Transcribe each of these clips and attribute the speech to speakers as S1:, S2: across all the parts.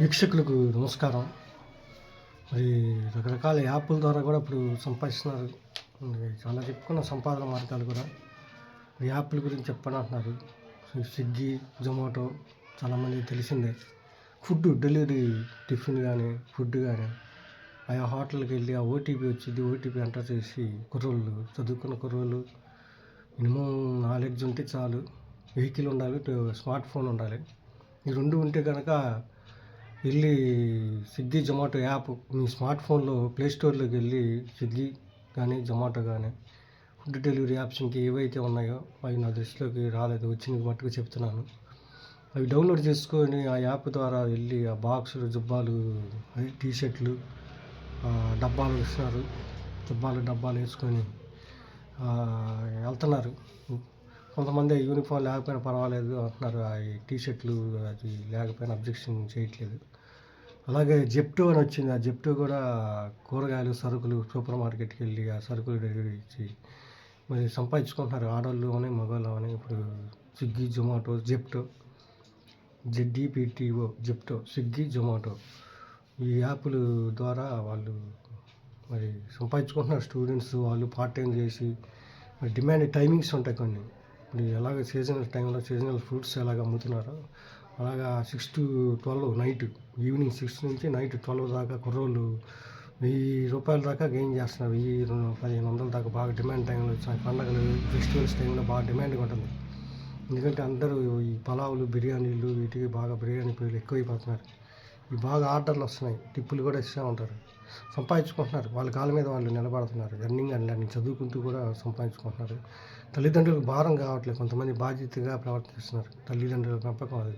S1: వీక్షకులకు నమస్కారం. మరి రకరకాల యాప్ల ద్వారా కూడా ఇప్పుడు సంపాదిస్తున్నారు. చాలా చెప్పుకున్న సంపాదన మార్గాలు కూడా. ఈ యాప్ల గురించి చెప్పని అంటున్నారు. స్విగ్గీ జొమాటో చాలామంది తెలిసిందే. ఫుడ్ డెలివరీ టిఫిన్ కానీ ఫుడ్ కానీ ఆయా హోటల్కి వెళ్ళి ఆ ఓటీపీ వచ్చింది. ఓటీపీ ఎంటర్ చేసి కుర్రోళ్ళు చదువుకున్న కుర్రోళ్ళు మినిమం నాలెడ్జ్ ఉంటే చాలు. వెహికల్ ఉండాలి స్మార్ట్ ఫోన్ ఉండాలి. ఈ రెండు ఉంటే కనుక వెళ్ళి స్విగ్గీ జొమాటో యాప్ మీ స్మార్ట్ ఫోన్లో ప్లే స్టోర్లోకి వెళ్ళి స్విగ్గీ కానీ జొమాటో కానీ ఫుడ్ డెలివరీ యాప్స్ ఇంక ఏవైతే ఉన్నాయో అవి నా దృష్టిలోకి రాలేదు వచ్చిన మట్టుకు చెప్తున్నాను. అవి డౌన్లోడ్ చేసుకొని ఆ యాప్ ద్వారా వెళ్ళి ఆ బాక్సులు జుబ్బాలు అవి టీ షర్ట్లు డబ్బాలు ఇస్తున్నారు. జుబ్బాలు డబ్బాలు వేసుకొని వెళ్తున్నారు. కొంతమంది యూనిఫామ్ లేకపోయినా పర్వాలేదు అంటున్నారు. ఆ టీ షర్ట్లు అది లేకపోయినా అబ్జెక్షన్ చేయట్లేదు. అలాగే జెప్టో అని వచ్చింది. ఆ జెప్టో కూడా కూరగాయలు సరుకులు సూపర్ మార్కెట్కి వెళ్ళి ఆ సరుకులు డెలివరీ ఇచ్చి మరి సంపాదించుకుంటున్నారు. ఆడవాళ్ళు అని మగవాళ్ళు అని ఇప్పుడు స్విగ్గీ జొమాటో జెప్టో జెడ్డీపీటీఓ జెప్టో స్విగ్గీ జొమాటో ఈ యాప్లు ద్వారా వాళ్ళు మరి సంపాదించుకుంటున్నారు. స్టూడెంట్స్ వాళ్ళు పార్ట్ టైం చేసి మరి డిమాండ్ టైమింగ్స్ ఉంటాయి కొన్ని. ఇప్పుడు ఎలాగ సీజనల్ టైంలో సీజనల్ ఫ్రూట్స్ ఎలాగ అమ్ముతున్నారో అలాగా six to twelve night evening six నుంచి నైట్ ట్వెల్వ్ దాకా కుర్రోళ్ళు వెయ్యి రూపాయల దాకా గెయిన్ చేస్తున్నారు. వెయ్యి రెండు పదిహేను వందల దాకా బాగా డిమాండ్ టైంలో వచ్చిన పండగలు ఫెస్టివల్స్ టైంలో బాగా డిమాండ్గా ఉంటుంది ఎందుకంటే అందరూ ఈ పలావులు బిర్యానీలు వీటికి బాగా బిర్యానీ పేర్లు ఎక్కువైపోతున్నారు. ఈ బాగా ఆర్డర్లు వస్తున్నాయి. టిప్పులు కూడా ఇస్తూ ఉంటారు. సంపాదించుకుంటున్నారు. వాళ్ళ కాళ్ళ మీద వాళ్ళు నిలబడుతున్నారు. రన్నింగ్ అండ్ రన్నింగ్ చదువుకుంటూ కూడా సంపాదించుకుంటున్నారు. తల్లిదండ్రులకు భారం కావట్లేదు. కొంతమంది బాధ్యతగా ప్రవర్తిస్తున్నారు. తల్లిదండ్రుల పెంపకం అది.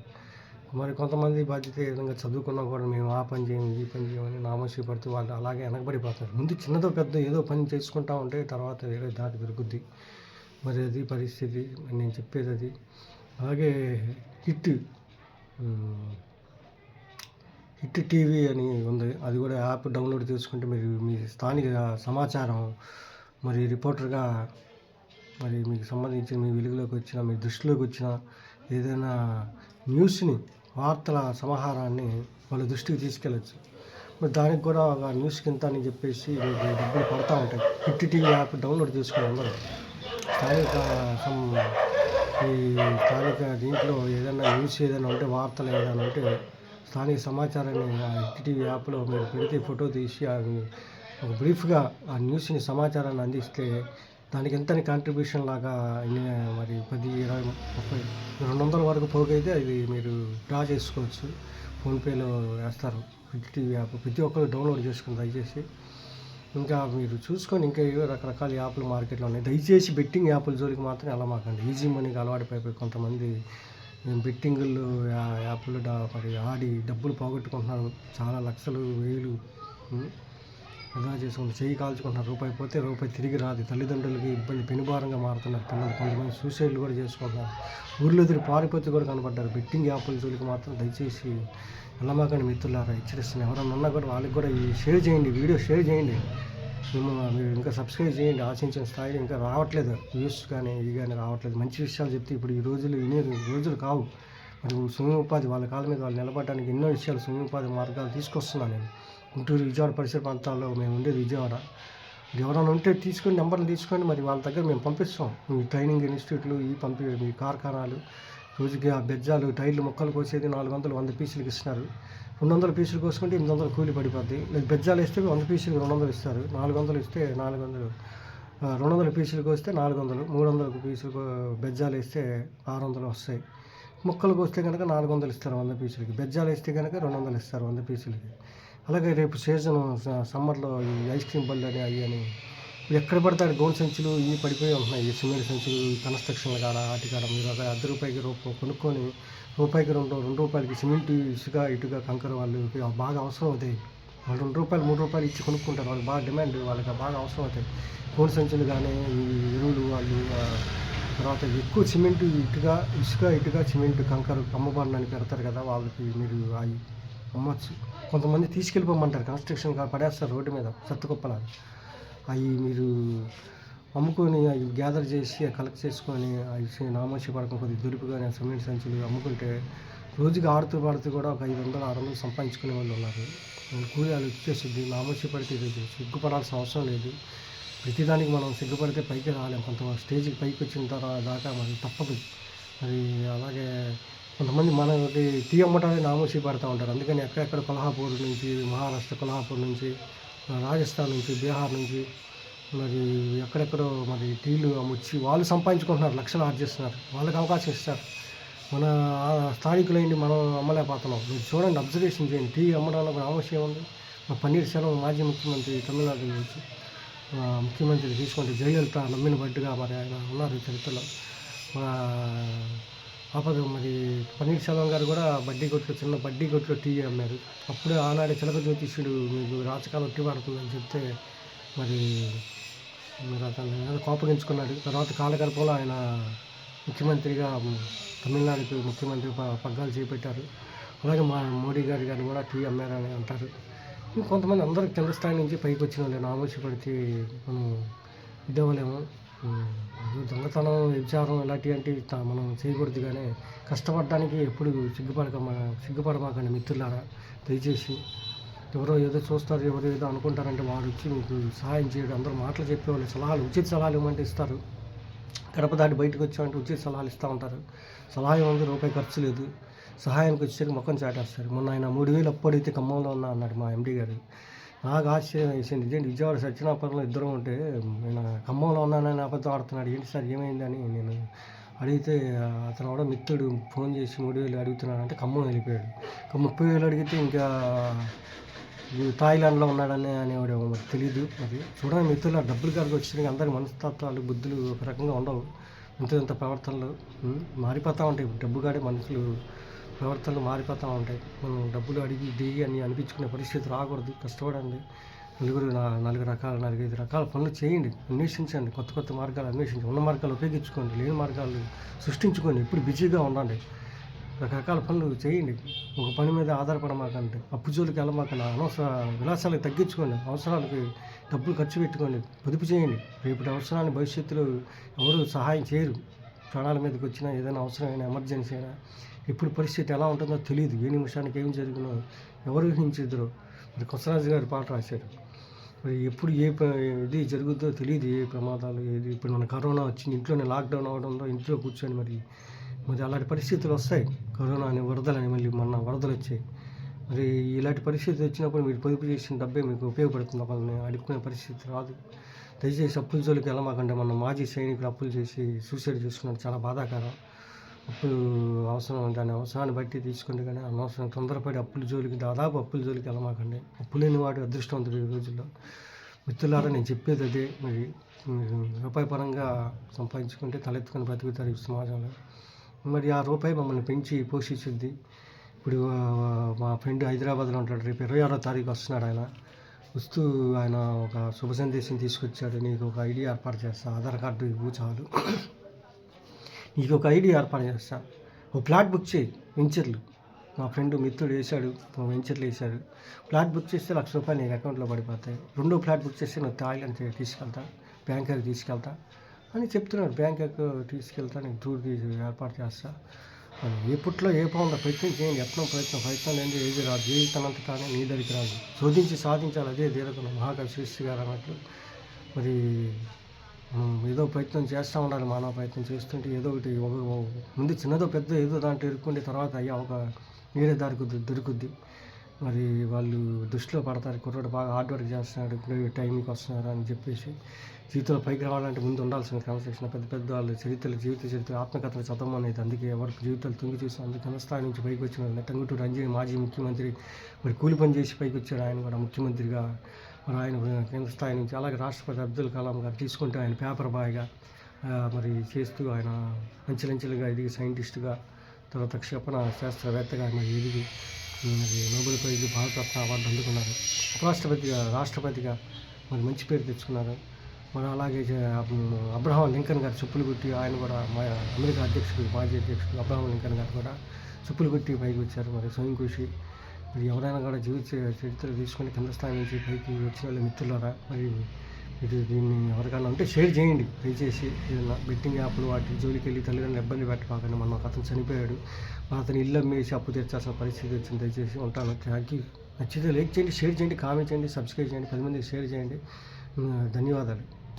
S1: మరి కొంతమంది బాధ్యత ఏ విధంగా చదువుకున్నా కూడా మేము ఆ పని చేయము ఈ పని చేయమని నామోషి పడుతూ వాళ్ళు అలాగే వెనకబడిపోతారు. ముందు చిన్నదో పెద్ద ఏదో పని చేసుకుంటా ఉంటే తర్వాత వేరే దాటి పెరుగుద్ది మరి అది పరిస్థితి నేను చెప్పేది అది. అలాగే హిట్ హిట్ టీవీ అని ఉంది. అది కూడా యాప్ డౌన్లోడ్ చేసుకుంటే మీరు మీ స్థానిక సమాచారం మరి రిపోర్టర్గా మరి మీకు సంబంధించిన మీ వెలుగులోకి వచ్చిన మీ దృష్టిలోకి వచ్చిన ఏదైనా న్యూస్ని వార్తల సమాహారాన్ని వాళ్ళ దృష్టికి తీసుకెళ్ళచ్చు. మరి దానికి కూడా ఒక న్యూస్ కింద అని చెప్పేసి డబ్బులు పడతా ఉంటాయి. హిట్ టీవీ యాప్ డౌన్లోడ్ చేసుకుని అందరూ స్థానిక సం ఈ స్థానిక దీంట్లో ఏదైనా న్యూస్ ఏదైనా ఉంటే వార్తలు ఏదైనా ఉంటే స్థానిక సమాచారాన్ని ఆ టీవీ యాప్లో మీరు పెడితే ఫోటో తీసి అవి ఒక బ్రీఫ్గా ఆ న్యూస్ని సమాచారాన్ని అందిస్తే దానికి ఎంత కాంట్రిబ్యూషన్ లాగా మరి పది ఇరవై ముప్పై రెండు వందల వరకు పోగైతే అది మీరు డ్రా చేసుకోవచ్చు. ఫోన్పేలో వేస్తారు. టీవీ యాప్ ప్రతి ఒక్కరు డౌన్లోడ్ చేసుకుని దయచేసి ఇంకా మీరు చూసుకొని ఇంకా రకరకాల యాప్లు మార్కెట్లో ఉన్నాయి. దయచేసి బెట్టింగ్ యాప్ల జోలికి మాత్రం వెళ్ళమాకండి ఈజీ మనీకి అలవాటు పైపోయి కొంతమంది బెట్టింగులు యాప్లు మరి ఆడి డబ్బులు పోగొట్టుకుంటున్నారు. చాలా లక్షలు వేలు వృధా చేసుకుంటారు చెయ్యి కాల్చుకుంటున్నారు రూపాయి పోతే రూపాయి తిరిగి రాదు. తల్లిదండ్రులకి ఇబ్బంది పెనుభారంగా మారుతున్నారు పిల్లలు. కొంతమంది సూసైడ్లు కూడా చేసుకుంటున్నారు. ఊర్లో తిరిగి పారిపోతే కూడా కనపడ్డారు బెట్టింగ్ యాప్ల జోలికి మాత్రం దయచేసి వెళ్ళమాకండి మిత్రులారా హెచ్చరిస్తున్నాను ఎవరన్నా ఉన్నా కూడా వాళ్ళకి కూడా ఈ షేర్ చేయండి వీడియో షేర్ చేయండి. మీరు ఇంకా సబ్స్క్రైబ్ చేయండి ఆశించిన స్థాయిలో ఇంకా రావట్లేదు. వ్యూస్ కానీ ఇవి కానీ రావట్లేదు. మంచి విషయాలు చెప్తే ఇప్పుడు ఈ రోజులు వినే రోజులు కావు. మరి స్వయం ఉపాధి వాళ్ళ కాళ్ళ మీద వాళ్ళు నిలబడడానికి ఎన్నో విషయాలు స్వయం ఉపాధి మార్గాలు తీసుకొస్తున్నాను నేను. గుంటూరు విజయవాడ పరిసర ప్రాంతాల్లో మేము ఉండేది విజయవాడ. ఎవరైనా ఉంటే తీసుకొని నెంబర్లు తీసుకొని మరి వాళ్ళ దగ్గర మేము పంపిస్తాం. మీ ట్రైనింగ్ ఇన్స్టిట్యూట్లు ఈ పంపి మీ కార్ఖానాలు రోజుకి ఆ బెజ్జాలు టైర్లు మొక్కలు కోసేది నాలుగు వందలు వంద పీసులకి ఇస్తున్నారు. రెండు వందల పీసులు కోసుకుంటే ఎనిమిది వందలు కూలి పడిపోద్ది. లేదు బెజ్జాలు వేస్తే వంద పీసులు రెండు వందలు ఇస్తారు. నాలుగు వందలు ఇస్తే నాలుగు వందలు రెండు వందల పీసులకు వస్తే నాలుగు వందలు మూడు వందల పీసులు బెజ్జాలు వేస్తే ఆరు వందలు వస్తాయి. ముక్కలకు వస్తే కనుక నాలుగు వందలు ఇస్తారు వంద పీసులకి. బెజ్జాలు వేస్తే కనుక రెండు వందలు ఇస్తారు వంద పీసులకి. అలాగే రేపు సీజన్ సమ్మర్లో ఈ ఐస్ క్రీమ్ బళ్ళు అని అవి అని. ఎక్కడ పడతాడు గోన్ సంచులు ఇవి పడిపోయి ఉంటున్నాయి. ఈ సిమెంట్ సంచులు ఈ కన్స్ట్రక్షన్ల కాడ వాటి కాడ. మీరు ఒక అర్ధ రూపాయికి రూప కొనుక్కొని రూపాయికి రెండు రెండు రూపాయలకి సిమెంట్ ఇసుక ఇటుక కంకర వాళ్ళు బాగా అవసరం అవుతాయి. వాళ్ళు రెండు రూపాయలు మూడు రూపాయలు ఇచ్చి కొనుక్కుంటారు. వాళ్ళు బాగా డిమాండ్ వాళ్ళకి బాగా అవసరం అవుతాయి. గోన్ సంచులు కానీ ఈ ఎరువులు వాళ్ళు తర్వాత ఎక్కువ సిమెంట్ ఇటుగా ఇసుక ఇటుగా సిమెంట్ కంకర అమ్మబాలని పెడతారు కదా వాళ్ళకి మీరు అవి అమ్మచ్చు. కొంతమంది తీసుకెళ్ళిపోమంటారు. కన్స్ట్రక్షన్ పడేస్తారు రోడ్డు మీద సత్తుకుప్పలా అవి మీరు అమ్ముకొని అవి గ్యాదర్ చేసి కలెక్ట్ చేసుకొని అవి నామోషి పడకుండా కొద్దిగా దులుపుగానే సిమెంట్ సంచులు అమ్ముకుంటే రోజుకి ఆడుతూ పాడుతూ కూడా ఒక ఐదు వందలు ఆరు వందలు సంపాదించుకునే వాళ్ళు ఉన్నారు. కూలి వాళ్ళు ఇచ్చేస్తుంది నామోషి పడితే సిగ్గుపడాల్సిన అవసరం లేదు. ప్రతిదానికి మనం సిగ్గుపడితే పైకి రాలేం. కొంత స్టేజ్కి పైకి వచ్చిన తర్వాత దాకా మరి తప్పదు. మరి అలాగే కొంతమంది మనకి టీ నామూసి పడుతూ ఉంటారు. అందుకని ఎక్కడెక్కడ కొల్హాపూర్ నుంచి మహారాష్ట్ర కొల్హాపూర్ నుంచి రాజస్థాన్ నుంచి బీహార్ నుంచి మరి ఎక్కడెక్కడో మరి టీలు అమ్మొచ్చి వాళ్ళు సంపాదించుకుంటున్నారు. లక్షలు ఆర్జిస్తున్నారు వాళ్ళకి అవకాశం ఇస్తారు. మన స్థానికులైంది మనం అమ్మలేకపోతున్నాం. మీరు చూడండి అబ్జర్వేషన్ చేయండి. టీ అమ్మడంలో కూడా ఆవశ్యం ఉంది. మా పన్నీర్ సెలవు మాజీ ముఖ్యమంత్రి తమిళనాడు నుంచి. ముఖ్యమంత్రి తీసుకుంటే జయలలిత నమ్మిన బడ్డుగా మరి ఆయన ఉన్నారు చరిత్రలో. మా ఆపద మరి పన్నీర్ సెల్వం గారు కూడా బడ్డీ కొట్లో చిన్న బడ్డీ కొట్లో టీ అమ్మారు. అప్పుడే ఆనాడే చిలక జ్యోతిష్యుడు మీకు రాచకాలం టీ పడుతుందని చెప్తే మరి మరి అతను కోపగించుకున్నాడు. తర్వాత కాలగర్భంలో ఆయన ముఖ్యమంత్రిగా తమిళనాడుకి ముఖ్యమంత్రి ప- పగ్గాలు చేపట్టారు. అలాగే మా మోడీ గారి గారు కూడా టీ అమ్మారని అంటారు. ఇంకొంతమంది అందరూ కింద స్థాయి నుంచి పైకి వచ్చిన వాళ్ళు నామోషి పడితే మనం ఇదవ్వలేము దొంగతనం విచారం ఇలాంటివి అంటే త- మనం చేయకూడదు కానీ కష్టపడడానికి ఎప్పుడు సిగ్గుపడక సిగ్గుపడమాకండి మిత్రులారా. దయచేసి ఎవరో ఏదో చూస్తారు ఎవరో ఏదో అనుకుంటారంటే వారు వచ్చి మీకు సహాయం చేయడం అందరూ మాటలు చెప్పేవాళ్ళు సలహాలు ఉచిత సలహాలు ఇవ్వమంటే ఇస్తారు. గడప దాటి బయటకు వచ్చామంటే ఉచిత సలహాలు ఇస్తూ ఉంటారు. సలహా ఏముంది? రూపాయి ఖర్చు లేదు. సహాయానికి వచ్చేసరికి ముఖం చాటేస్తారు. మొన్న ఆయన మూడు వేలు అప్పుడైతే ఖమ్మంలో ఉన్నా అన్నాడు మా ఎండీ గారు. నాకు ఆశ్చర్యం వేసింది. ఏంటి విజయవాడ సత్యనాపురంలో ఇద్దరం ఉంటే నేను ఖమ్మంలో ఉన్నానని అబద్ధం ఆడుతున్నాడు. ఏంటి సార్ ఏమైందని నేను అడిగితే అతను కూడా మిత్రుడు ఫోన్ చేసి మూడు వేలు అడుగుతున్నాడు అంటే ఖమ్మం వెళ్ళిపోయాడు. ఇంకా ముప్పై వేలు అడిగితే ఇంకా థాయిలాండ్లో ఉన్నాడని అనేవాడు మరి తెలియదు మరి చూడండి మిత్రులు ఆ డబ్బులు కాడికి వచ్చినాక అందరి మనస్తత్వాలు బుద్ధులు ఒక రకంగా ఉండవు. ఇంత ఇంత ప్రవర్తనలు మారిపోతూ ఉంటాయి. డబ్బు కాడే మనుషులు ప్రవర్తనలు మారిపోతూ ఉంటాయి. మనం డబ్బులు అడిగి దిగి అని అనిపించుకునే పరిస్థితి రాకూడదు కష్టపడండి. నలుగురు నాలుగు రకాల నాలుగైదు రకాల పనులు చేయండి. అన్వేషించండి. కొత్త కొత్త మార్గాలు అన్వేషించండి. ఉన్న మార్గాలు ఉపయోగించుకోండి. లేని మార్గాలు సృష్టించుకోండి. ఎప్పుడు బిజీగా ఉండండి. రకరకాల పనులు చేయండి. ఒక పని మీద ఆధారపడమాకండి. అప్పు జోలికి వెళ్ళమాకండి. అనవసర విలాసాలకు తగ్గించుకోండి. అవసరాలకి డబ్బులు ఖర్చు పెట్టుకోండి. పొదుపు చేయండి. రేపటి అవసరాన్ని భవిష్యత్తులో ఎవరు సహాయం చేయరు. ప్రాణాల మీదకి వచ్చినా ఏదైనా అవసరమైన ఎమర్జెన్సీ అయినా ఎప్పుడు పరిస్థితి ఎలా ఉంటుందో తెలియదు. ఏ నిమిషానికి ఏం జరిగినో ఎవరు ఊహించదురో. మరి కొసరాజు గారు పాట రాశారు. మరి ఎప్పుడు ఏ ఇది జరుగుద్దో తెలియదు. ఏ ప్రమాదాలు ఏది? ఇప్పుడు మన కరోనా వచ్చింది. ఇంట్లోనే లాక్డౌన్ అవడంలో ఇంట్లో కూర్చొని మరి మరి అలాంటి పరిస్థితులు వస్తాయి. కరోనా అని వరదలని మళ్ళీ మొన్న వరదలు వచ్చాయి. మరి ఇలాంటి పరిస్థితి వచ్చినప్పుడు మీరు పొదుపు చేసిన డబ్బే మీకు ఉపయోగపడుతుంది? వాళ్ళని అడుక్కునే పరిస్థితి రాదు. దయచేసి అప్పుల జోలికి వెళ్ళమాకంటే మన మాజీ సైనికులు అప్పులు చేసి సూసైడ్ చేసుకున్నారు. చాలా బాధాకరం. అప్పులు అవసరం దాని అవసరాన్ని బట్టి తీసుకుంటే కానీ అనవసరం తొందరపడి అప్పుల జోలికి దాదాపు అప్పుల జోలికి వెళ్ళమాకండి. అప్పు లేని వాడు అదృష్టవంతుడు ఈ రోజుల్లో. మిత్రులారా నేను చెప్పేది అదే. మరి రూపాయి పరంగా సంపాదించుకుంటే తలెత్తుకొని బ్రతుకుతారు ఈ సమాజంలో. మరి ఆ రూపాయి మమ్మల్ని పెంచి పోషించింది. ఇప్పుడు మా ఫ్రెండ్ హైదరాబాద్లో ఉంటాడు. రేపు ఇరవై ఆరో తారీఖు వస్తున్నాడు ఆయన. వస్తూ ఆయన ఒక శుభ సందేశం తీసుకొచ్చాడు. నీకు ఒక ఐడి ఏర్పాటు చేస్తా. ఆధార్ కార్డు ఇవ్వు చాలు. నీకు ఒక ఐడి ఏర్పాటు చేస్తాను ఒక ప్లాట్ బుక్ చేయి వెంచర్లు. మా ఫ్రెండ్ మిత్రుడు వేశాడు మా వెంచర్లు వేశాడు. ఫ్లాట్ బుక్ చేస్తే లక్ష రూపాయలు నీకు అకౌంట్లో పడిపోతాయి. రెండో ఫ్లాట్ బుక్ చేస్తే నువ్వు థాయిలాండ్ తీసుకెళ్తా బ్యాంకాక్ తీసుకెళ్తా అని చెప్తున్నాడు. బ్యాంకాక్ తీసుకెళ్తా నేను టూర్ తీసి ఏర్పాటు చేస్తా అని. ఏ ఏ బాగుందో ప్రయత్నం చేయండి యత్నం ప్రయత్నం ప్రయత్నం లేని ఏది రాదు. జీవితానంత కానీ నీ దగ్గరికి రాదు. శోధించి సాధించాలి అదే దీరకున్న మహాకవి శ్రీశ్రీ గారు అన్నట్లు మరి ఏదో ప్రయత్నం చేస్తూ ఉండాలి మానవ ప్రయత్నం చేస్తుంటే ఏదో ఒకటి ఒక ముందు చిన్నదో పెద్ద ఏదో దాంట్లో ఇరుక్కుంటే తర్వాత అయ్యా ఒక వేరే దారికి దొరుకుద్ది. మరి వాళ్ళు దృష్టిలో పడతారు కుర్రాడు బాగా హార్డ్ వర్క్ చేస్తున్నాడు ఇప్పుడు టైంకి వస్తున్నారు అని చెప్పేసి జీవితంలో పైకి రావాలంటే ముందు ఉండాల్సిన క్రమశిక్షణ. పెద్ద పెద్ద వాళ్ళ చరిత్రలు జీవిత చరిత్ర ఆత్మకథలు చదవమనేది అందుకే ఎవరికి జీవితాలు తుంగి చూసి అందుకే కింద స్థాయి నుంచి పైకి వచ్చిన టంగుటూరు రంజని మాజీ ముఖ్యమంత్రి మరి కూలి పని చేసి పైకి వచ్చాడు ఆయన కూడా ముఖ్యమంత్రిగా. మరి ఆయన కేంద్ర స్థాయి నుంచి అలాగే రాష్ట్రపతి అబ్దుల్ కలాం గారు తీసుకుంటే ఆయన పేపర్ బాయ్గా మరి చేస్తూ ఆయన అంచెలంచెలుగా ఎదిగి సైంటిస్టుగా తర్వాత క్షిపణ శాస్త్రవేత్తగా మరి ఎదిగి మరి నోబెల్ ప్రైజ్ భారతరత్న అవార్డు అందుకున్నారు. ఉపరాష్ట్రపతిగా రాష్ట్రపతిగా మరి మంచి పేరు తెచ్చుకున్నారు. మరి అలాగే అబ్రహాం లింకన్ గారు చెప్పులు కొట్టి ఆయన కూడా మా అమెరికా అధ్యక్షుడు మాజీ అధ్యక్షుడు అబ్రహాం లింకన్ గారు కూడా చెప్పులు కొట్టి పైకి వచ్చారు. మరి స్వయం కృషి మరి ఎవరైనా కూడా జీవిత చరిత్ర తీసుకొని కింద స్థాయి నుంచి పైకి వచ్చిన వాళ్ళ మిత్రులరా? మరి ఇది దీన్ని ఎవరికైనా ఉంటే షేర్ చేయండి. దయచేసి ఏదైనా బెట్టింగ్ యాప్లు వాటి జోలికి వెళ్ళి తల్లిదండ్రులు ఇబ్బంది పెట్టమాకండి మనం ఒక అతను చనిపోయాడు. అతను ఇల్లు అమ్మేసి అప్పు తెచ్చాల్సిన పరిస్థితి వచ్చింది. దయచేసి ఉంటాను. Thank you. నచ్చితే లైక్ చేయండి షేర్ చేయండి కామెంట్ చేయండి సబ్స్క్రైబ్ చేయండి పది మందికి షేర్ చేయండి. ధన్యవాదాలు.